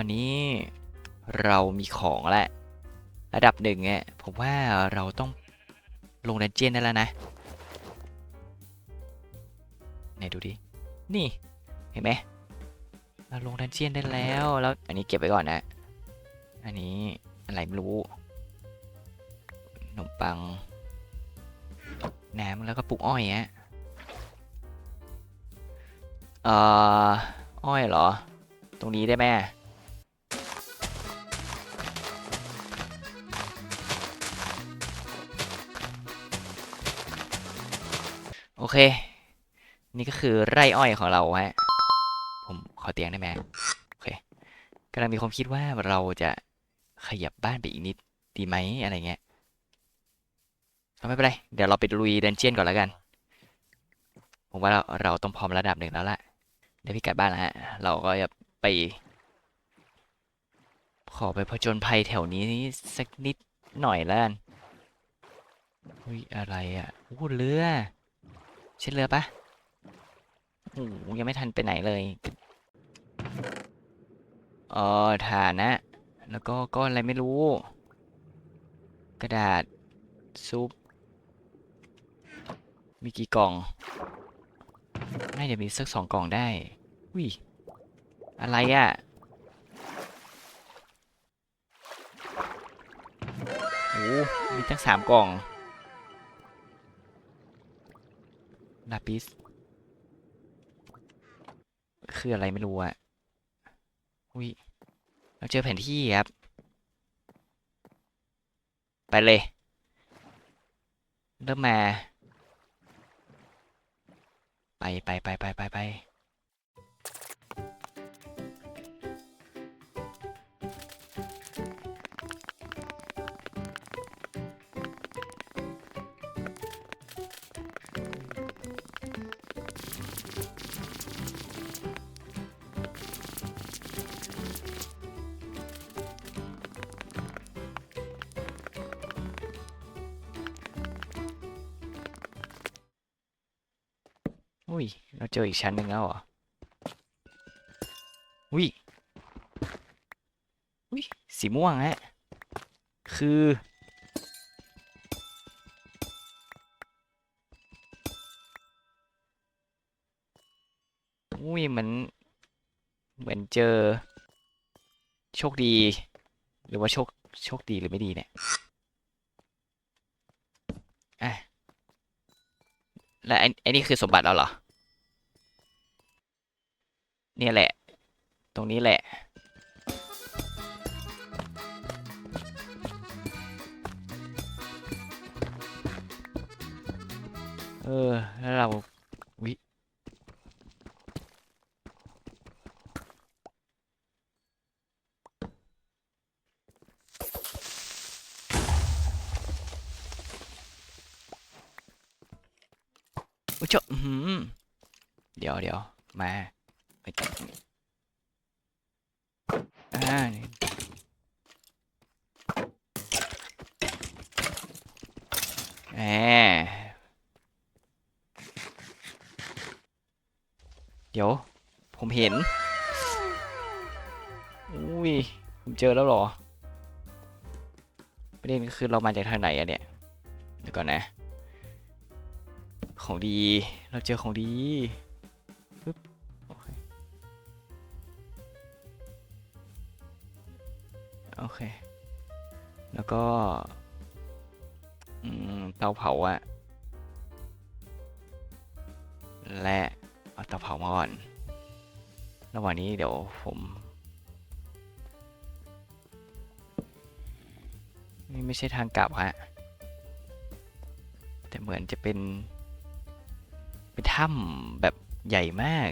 ตอนนี้เรามีของแล้วระดับหนึ่งเนี่ยผมว่าเราต้องลงดันเจียนได้แล้วนะไหนดูดิ นี่ เห็นไหมเราลงดันเจียนได้แล้ว แล้ว อันนี้เก็บไว้ก่อนนะ อันนี้อะไรไม่รู้ขนมปังแหนมแล้วก็ปลูกอ้อยฮะเอ่อ อ้อยเหรอ ตรงนี้ได้ไหม เค นี่ก็คือไร่อ้อยของเราฮะ ผมขอเตียงได้ไหมโอเคกำลังมีความคิดว่าเราจะขยับบ้านไปอีกนิดดีไหมอะไรเงี้ยไม่เป็นไร เดี๋ยวเราไปลุยดันเจียนก่อนแล้วกัน ผมว่าเราเราต้องพร้อมระดับหนึ่งแล้วล่ะ เดี๋ยวพี่กัดบ้านแล้วฮะ เราก็จะไป ขอไปผจญภัยแถวนี้สักนิดหน่อยแล้วกันอุ้ยอะไรอะอู้เรือ ใช่เรือปะโอ้โหยังไม่ทันไปไหนเลยเออฐานนะ แล้วก็ก้อนอะไรไม่รู้ กระดาษ ซุป มีกี่กล่อง น่าจะมีสักสองกล่องได้อุ้ยอะไรอะ่ะโอ้มีตั้งสามกล่อง ลาปิส คืออะไรไม่รู้อะอุ้ยเราเจอแผนที่ครับ ไปเลย เริ่มมา ไปไปไปไปไปไป เราเจออีกชั้นหนึ่งแล้วเหรออุ้ยอุ้ยสีม่วงฮะ คือ อุ้ยเหมือนเหมือนเจอ โชคดี หรือว่าโชค โชคดีหรือไม่ดีเนี่ย อะ แล้วไอ้ไอ้นี่คือสมบัติเราเหรอ เนี่ยแหละ ตรงนี้แหละ เออ แล้วเราวิอุ๊ยเจ้าอื้อหือเดี๋ยวเดี๋ยวมา ไปจับนี่อ่านี่แหมเดี๋ยว ผมเห็น อุ้ย ผมเจอแล้วหรอ ประเด็นก็คือเรามาจากทางไหนอะเนี่ย เดี๋ยวก่อนนะ ของดี เราเจอของดี อเค แล้วก็เตาเผาอะและเอาเตาเผามาก่อนระหว่างนี้เดี๋ยวผมนี่ไม่ใช่ทางกลับฮะ แต่เหมือนจะเป็น เป็นถ้ำแบบใหญ่มาก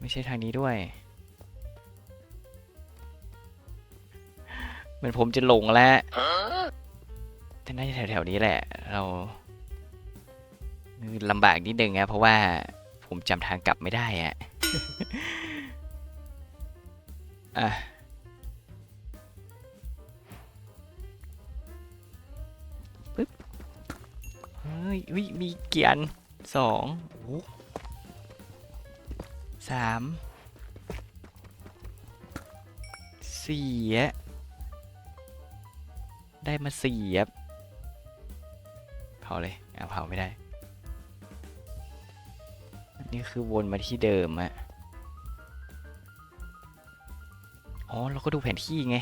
ไม่ใช่ทางนี้ด้วย เหมือนผมจะหลงแล้วแต่น่าจะแถวๆนี้แหละ เราลำบากนิดนึงนะเพราะว่าผมจำทางกลับไม่ได้อะอะเฮ้ยอุ๊ยมีเกียร์สองโอ้สามสี่อะ ได้มาสี่ครับเผาเลยอะเผาไม่ได้ นี่คือวนมาที่เดิมอะอ๋อ เราก็ดูแผนที่ไง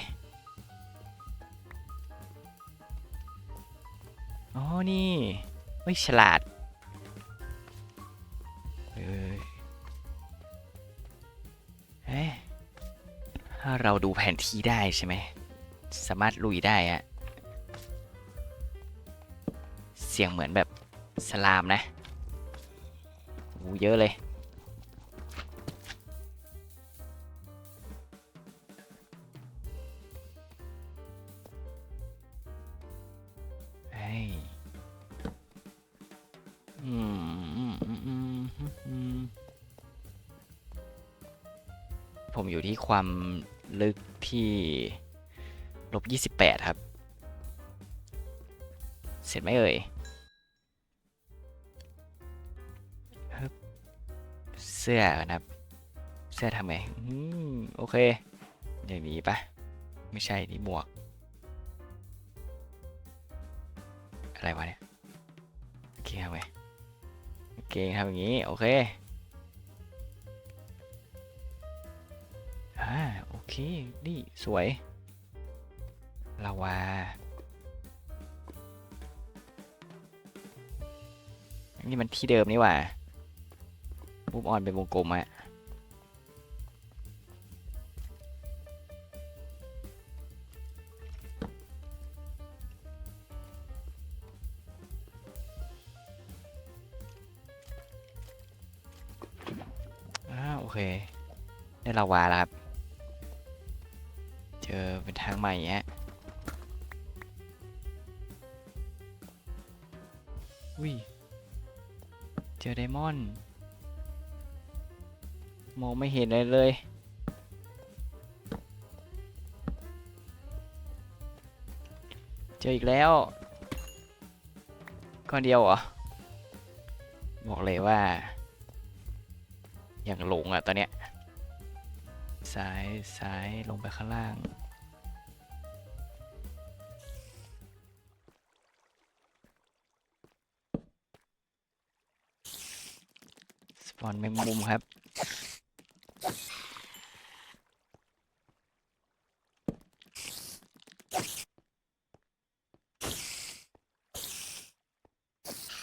อ๋อ นี่ไม่ฉลาดเอ้ยถ้าเราดูแผนที่ได้ใช่ไหม สามารถลุยได้อะ เสียงเหมือนแบบสลามนะโอ้เยอะเลยเฮ้ยผมอยู่ที่ความลึกที่ลบยี่สิบแปดครับ เสร็จไหมเอ่ย เสื้อนะครับ เสื้อทำไงอืมโอเคอย่างนี้ปะไม่ใช่นี่หมวก อะไรวะเนี่ยโอเคทำไงโอเคทำอย่างนี้ โอเคอ่าโอเค นี่ สวยลาวาอันนี่มันที่เดิมนี่หว่า มูฟออนเป็นวงกลมอะอ่าโอเค ได้ลาวาแล้วครับ เจอเป็นทางใหม่ฮะอุ้ย เจอไดมอนด์ มองไม่เห็นอะไรเลยเจออีกแล้วก้อนเดียวเหรอ บอกเลยว่า อย่างหลงอะตอนเนี้ยซ้ายซ้ายลงไปข้างล่างสปอนแมงมุมครับ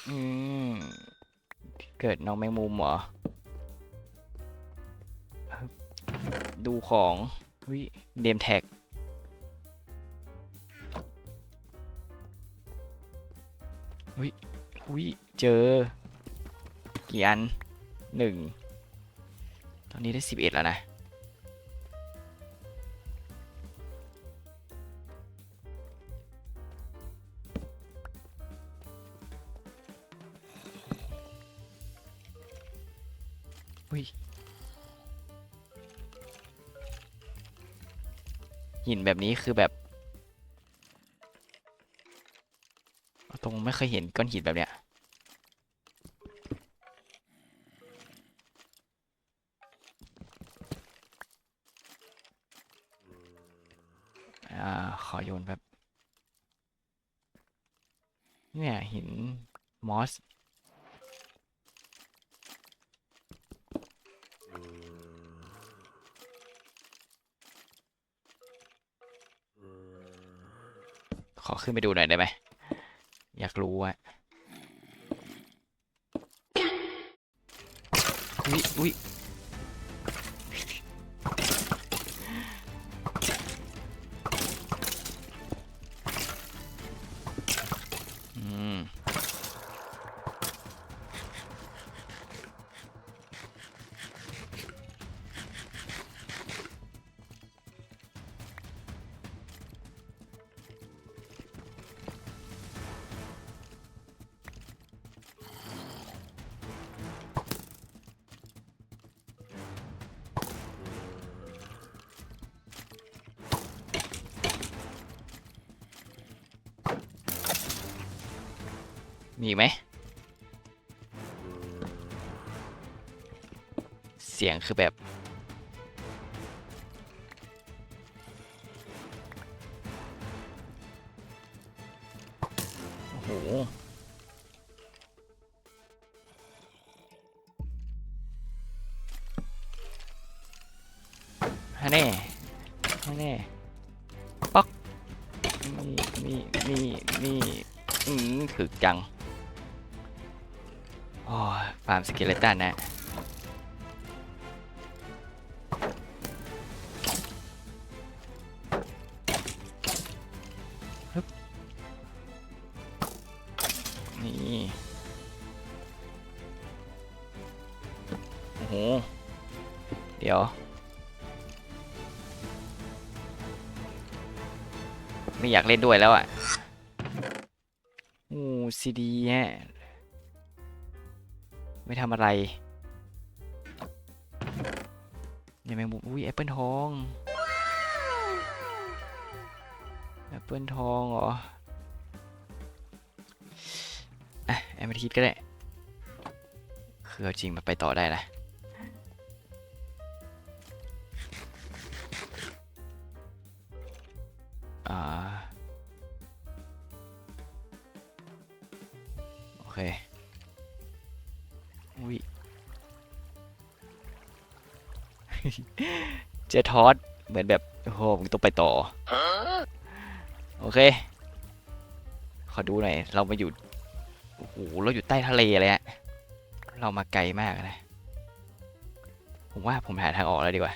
อืม เกิด น้องแมงมุมเหรอ ดูของวิเดมแท็กวิวิเจอ กี่อันหนึ่ง ตอนนี้ได้สิบเอ็ดแล้วนะ หินแบบนี้คือแบบ ตรงไม่เคยเห็นก้อนหินแบบเนี้ย อขึ้นไปดูหน่อยได้ไหม อยากรู้อะอุ้ยอุ้ย มีไหม เสียงคือแบบ โอ้โห ฮะแน่ฮะแน่ป๊อก นี่ นี่ นี่ นี่ อืมถึกจังามสเกเลตันนะนี่โอ้โห เดี๋ยว ไม่อยากเล่นด้วยแล้วอะ โอ้ซีดีฮะ ไม่ทำอะไรยังไม่มุมอุ้ยแอปเปิลทองแอปเปิลทองเหรออะแอมเบทิสก็ได้คือจริงมาไปต่อได้นะอ่าโอเค อุ้ยเจอทอสเหมือนแบบ โอ้โหมึงต้องไปต่อ โอเค ขอดูหน่อย เรามาอยู่ โอ้โห เราอยู่ใต้ทะเลเลยฮะ เรามาไกลมากนะ ผมว่าผมหาทางออกแล้วดีกว่า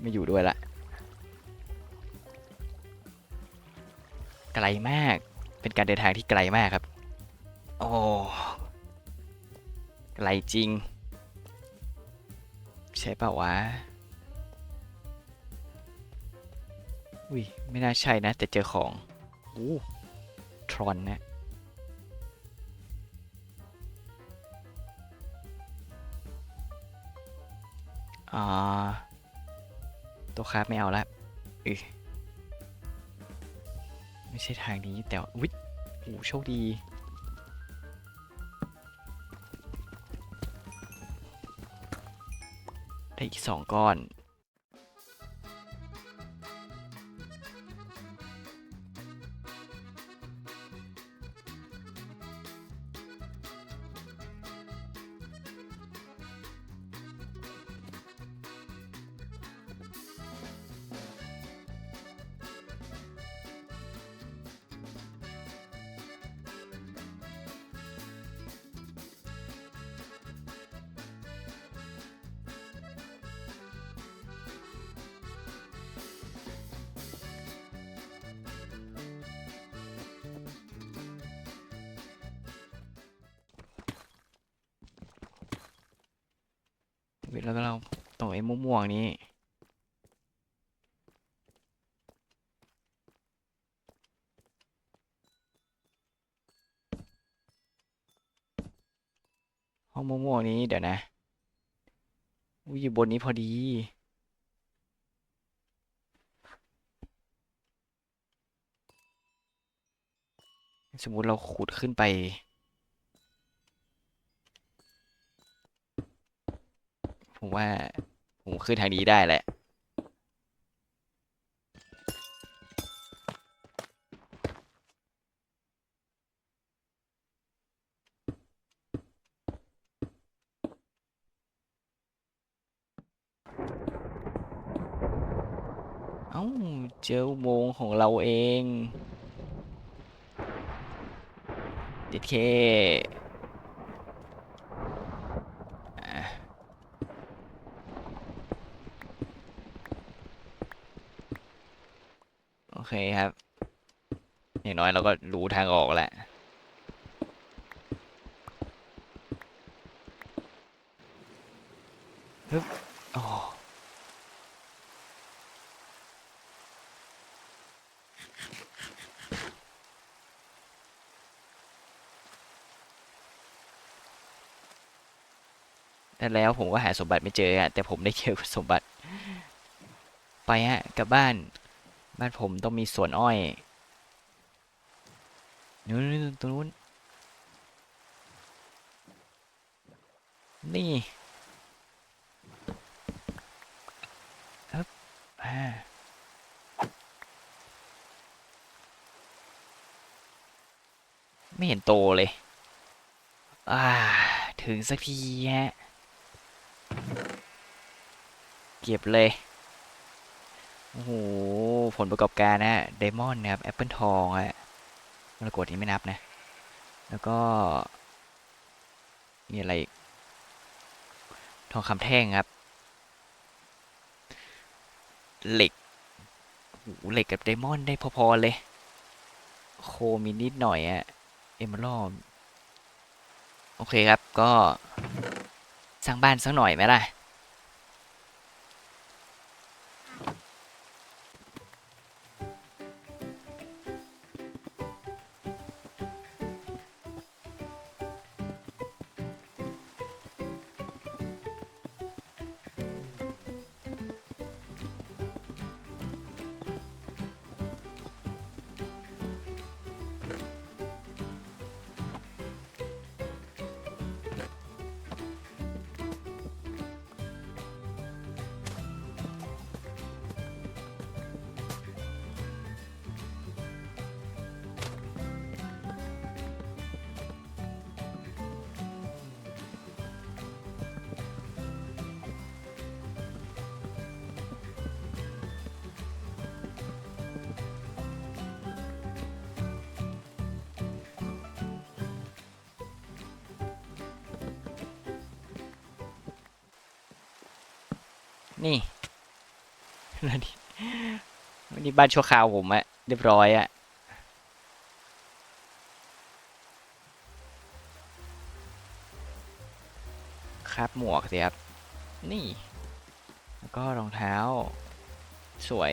ไม่อยู่ด้วยละ ไกลมาก เป็นการเดินทางที่ไกลมากครับ โอ้ไกลจริง ใช่เปล่าวะ อุ้ย ไม่น่าใช่นะ แต่เจอของโอ้ทรอนนะอ่าตัวคราฟไม่เอาละอือไม่ใช่ทางนี้แต่ว่าอุ๊ยโอ้โชคดี ได้อีกสองก้อน ว้ยแล้วก็เราตรงไอ้ม่วงๆนี้ห้องม่วงๆนี้เดี๋ยวนะอุ้ยอยู่บนนี้พอดีสมมุติเราขุดขึ้นไป ผมว่า ผมขึ้นทางนี้ได้แหละเอ้าเจออุโมงค์ของเราเอง เด็ดเคอะโอ เคครับ อย่างน้อยเราก็รู้ทางออกแหละฮึบอ๋อแต่แล้วผมก็หาสมบัติไม่เจออะแต่ผมได้เจอสมบัติ ไปฮะกลับบ้าน บ้านผมต้องมีสวนอ้อยนู้นตรงนู้น นี่ครับอ่าไม่เห็นโตเลย อ่า ถึงสักทีฮะ เก็บเลย โอ้โห ผลประกอบการนะไดมอนด์นะครับแอปเปิลทองอะมรกตนี้ไม่นับนะ แล้วก็มีอะไรอีก ทองคำแท่งครับ เหล็กโอ้โหเหล็กกับไดมอนด์ได้พอๆเลย โคมีนิดหน่อยอะเอม r ร l ดโอเคครับก็สร้างบ้านสักหน่อยไหมล่ะ แล้วนี่วันนี้บ้านชั่วคราวผมอะเรียบร้อยอะครับหมวกสิครับ นี่ แล้วก็รองเท้า สวย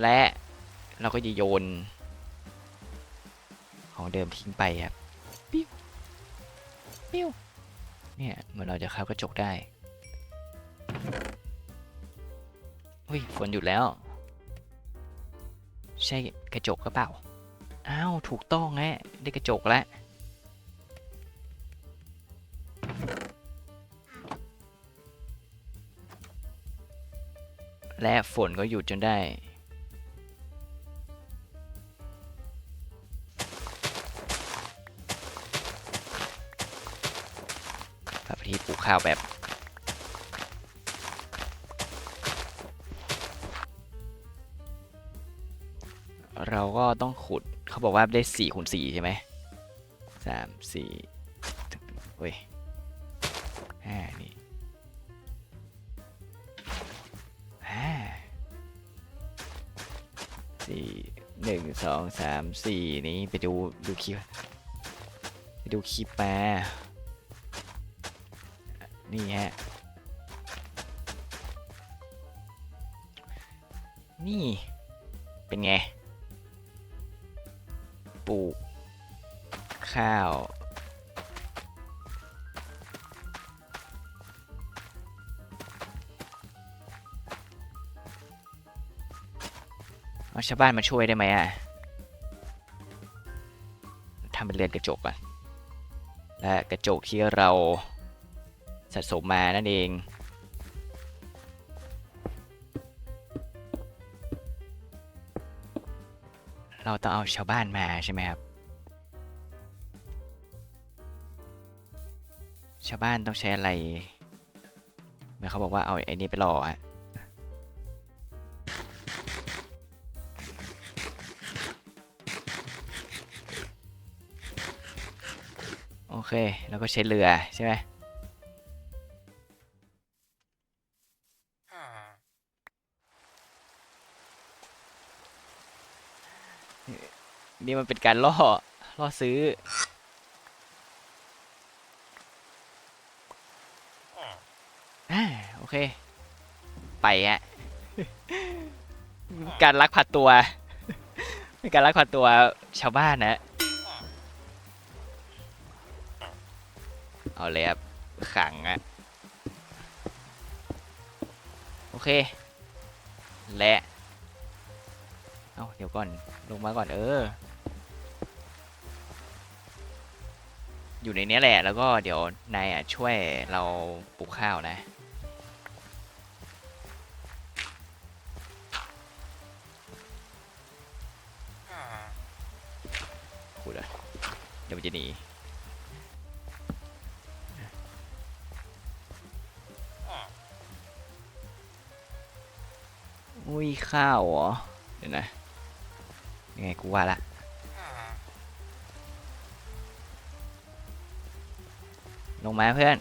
และเราก็จะโยน ของเดิมทิ้งไปครับ ปิ้ว ปิ้ว เนี่ยเหมือนเราจะเข้ากระจกได้ อุ้ยฝนหยุดแล้ว ใช่กระจกก็เปล่า อ้าว ถูกต้องแฮะได้กระจกแล้ว และฝนก็หยุดจนได้ พระพิธีปลูกข้าวแบบ ต้องขุดเขาบอกว่าได้สี่คูณสี่ใช่ไหมสามสี่เว้ยห้านี่ห้าสี่หนึ่งสองสามสี่นี้ไปดูดูคลิปไปดูคลิปมานี่ฮะ นี่ เป็นไง ปลูก ข้าว เอาชาวบ้านมาช่วยได้ไหมอะทำเป็นเรือนกระจกอะและกระจกที่เราสะสมมานั่นเอง เราต้องเอาชาวบ้านมาใช่ไหมครับ ชาวบ้านต้องใช้อะไรเหมือนเขาบอกว่าเอาไอ้นี่ไปรอฮะโอเค แล้วก็ใช้เรือใช่ไหม นี่มันเป็นการล่อ ล่อซื้อ โอเค ไปฮะ การลักพาตัว เป็นการลักพาตัวชาวบ้านนะ เอาเลยครับ ขังอะโอเค และ เอาเดี๋ยวก่อน ลงมาก่อนเออ อยู่ในนี้แหละ แล้วก็เดี๋ยวนายช่วยเราปลูกข้าวนะ พูดเลยเดี๋ยวจะหนีอุ้ยข้าวเหรอ เดี๋ยวนะยังไงกูว่าละ ลงมาเพื่อน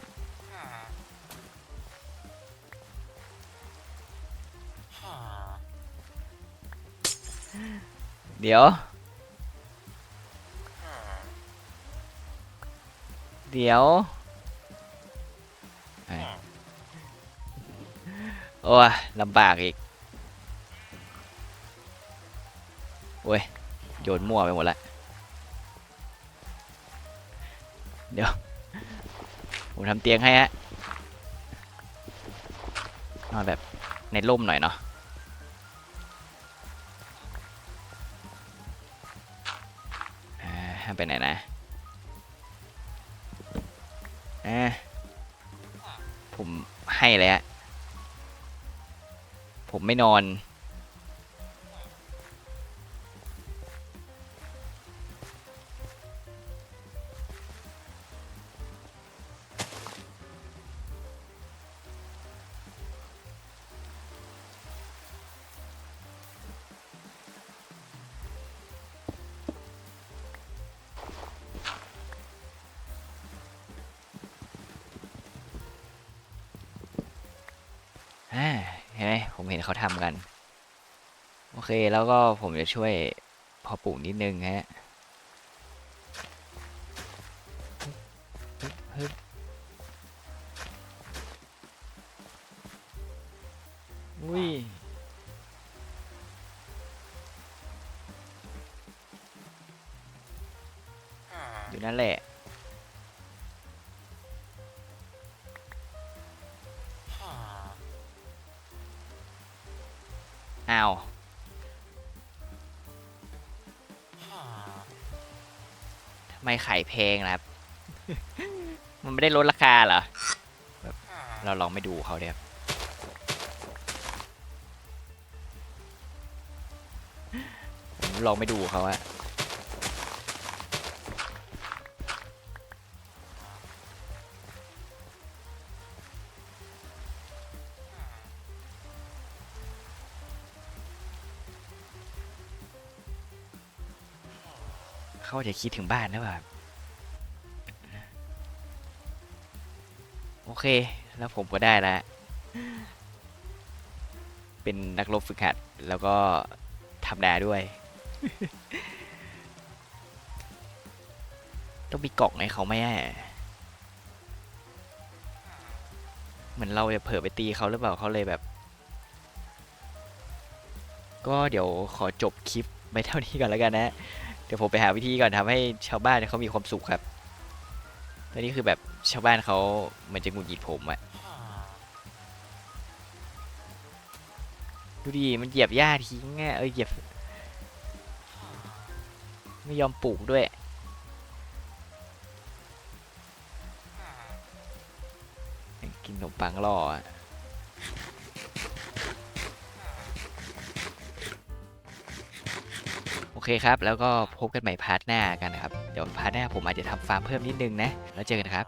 เดี๋ยว เดี๋ยว โอ้ยลำบากอีก โอ้ย โยนมั่วไปหมดละ ผมทำเตียงให้ฮะนอนแบบในร่มหน่อยเนาะอ่าห้ามไปไหนนะอ่าผมให้เลยฮะผมไม่นอน เห็นไหมผมเห็นเขาทำกัน โอเคแล้วก็ผมจะช่วยพอปลูกนิดนึงฮะฮึบฮึบอุ้ยอยู่นั่นแหละ ไม่ขายแพงล่ะครับ มันไม่ได้ลดราคาเหรอแบบเราลองไม่ดูเขาเดียครับลองไม่ดูเขาอะ เขาจะคิดถึงบ้านนะแบบโอเค แล้วผมก็ได้แล้ว เป็นนักรบฝึกหัด แล้วก็ทำนาด้วย ต้องมีกล่องให้เขาไหมอะเหมือนเราจะเผลอไปตีเขาหรือเปล่าเขาเลยแบบ ก็เดี๋ยวขอจบคลิปไปเท่านี้ก่อนแล้วกันนะ เดี๋ยวผมไปหาวิธีก่อนทำให้ชาวบ้านเขามีความสุขครับ ตอนนี้คือแบบชาวบ้านเขาเหมันจะหงุดหงิดผมอะดูดิ มันเหยียบหญ้าทิ้งอะเออเหยียบ ไม่ยอมปลูกด้วย กินขนมปังล่ออะ อเคครับ แล้วก็พบกันใหม่พาร์ทหน้ากันนะครับ เดี๋ยวพาร์ทหน้าผมอาจจะทำฟาร์มเพิ่มนิดนึงนะ แล้วเจอกันครับ